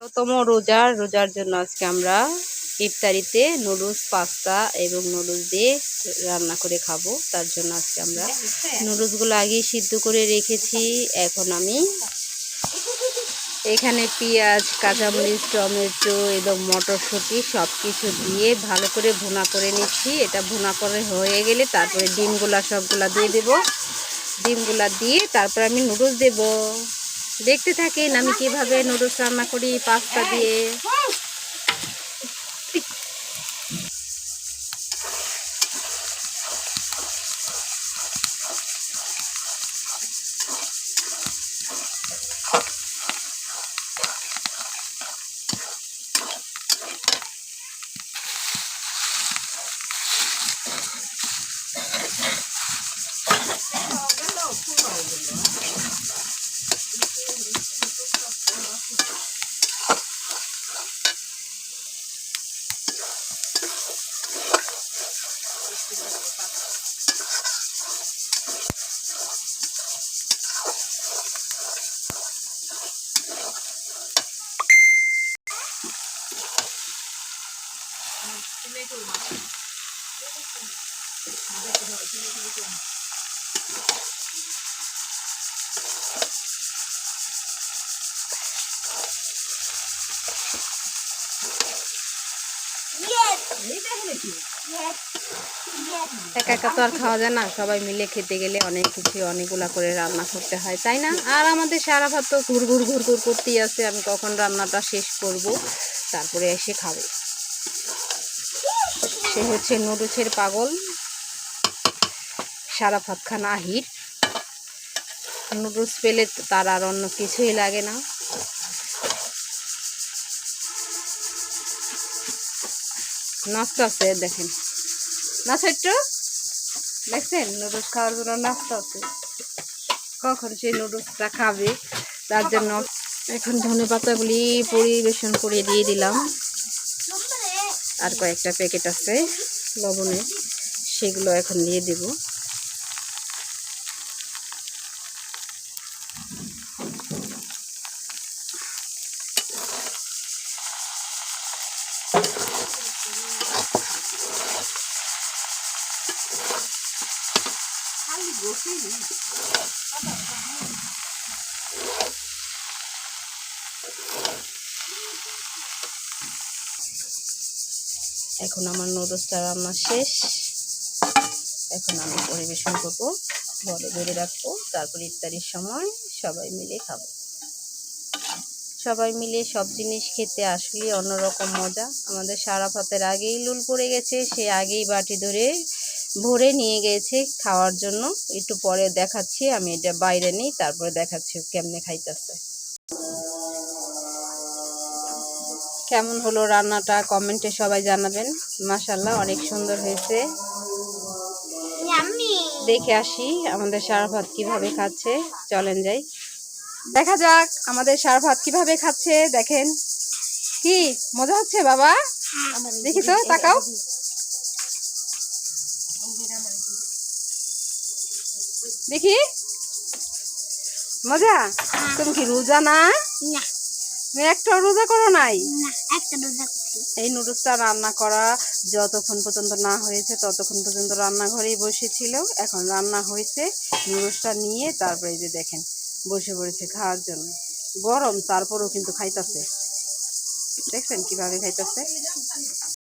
প্রথম রোজার রোজার জন্য আজকে আমরা ইফতারিতে নুডলস, পাস্তা এবং নুডলস দিয়ে রান্না করে খাব। তার জন্য আজকে আমরা নুডলসগুলো আগেই সিদ্ধ করে রেখেছি। এখন আমি এখানে পেঁয়াজ, কাঁচামরিচ, টমেটো এবং মটরশুঁটি সব কিছু দিয়ে ভালো করে ভুনা করে নিচ্ছি। এটা ভুনা করে হয়ে গেলে তারপরে ডিমগুলা সবগুলা দিয়ে দেব। ডিমগুলা দিয়ে তারপর আমি নুডলস দেব। দেখতে থাকেন আমি কীভাবে নুডলস রান্না করি পাস্তা দিয়ে। 哎，今天够了吗？你再捡点，今天够了。yes。没带还能捡。একা একা তো আর খাওয়া যায় না। সবাই মিলে খেতে গেলে অনেক কিছু, অনেকগুলা করে রান্না করতে হয়, তাই না? আর আমাদের সারা ভাত তো ঘুর ঘুর ঘুর ঘুর করতেই আছে, আমি কখন রান্নাটা শেষ করব, তারপরে এসে খাবে। সে হচ্ছে নুডলসের পাগল, সারা ভাত খানা আহির নুডলস পেলে তার আর অন্য কিছুই লাগে না। নাস্তা আছে, দেখেন। না একটু? দেখছেন? নুডলস খাওয়ার জন্য নাস্তা আছে। কখন সেই নুডলসটা খাবে, তার জন্য এখন ধনে পাতাগুলি পরিবেশন করে দিয়ে দিলাম। আর কয়েকটা প্যাকেট আছে লবণের, সেগুলো এখন দিয়ে দেব। এখন আমার নুডলসটা রান্না শেষ। এখন আমি পরিবেশন করব বলে ধরে রাখব, তারপর ইত্যাদির সময় সবাই মিলে খাব। সবাই মিলে সব জিনিস খেতে আসলে অন্যরকম মজা। আমাদের সারা পাতের আগেই লুল পড়ে গেছে সে আগেই বাটি ধরে ভরে নিয়ে গেছে খাওয়ার জন্য। একটু পরে দেখাচ্ছি আমি এটা বাইরে নিই তারপরে দেখাচ্ছি কেমনে খাইতেছে। কেমন হলো রান্নাটা কমেন্টে সবাই জানাবেন। মাসাল্লাহ অনেক সুন্দর হয়েছে। দেখে আসি আমাদের সারা ভাত কীভাবে খাচ্ছে। চলেন যাই। দেখা যাক আমাদের সারা ভাত কীভাবে খাচ্ছে দেখেন। কি? মজা হচ্ছে বাবা? দেখি তো তাকাও। দেখি। মজা? তুমি কি রোজা না? তুমি একটা রোজা করো নাই? এই নুডলসটা রান্না করা যতক্ষণ পর্যন্ত না হয়েছে ততক্ষণ পর্যন্ত রান্নাঘরেই বসেছিল। এখন রান্না হয়েছে নুডলসটা নিয়ে তারপরে যে দেখেন। বসে পড়েছে খাওয়ার জন্য। গরম তারপরেও কিন্তু খাইতেছে। দেখছেন কীভাবে খাইতাছে?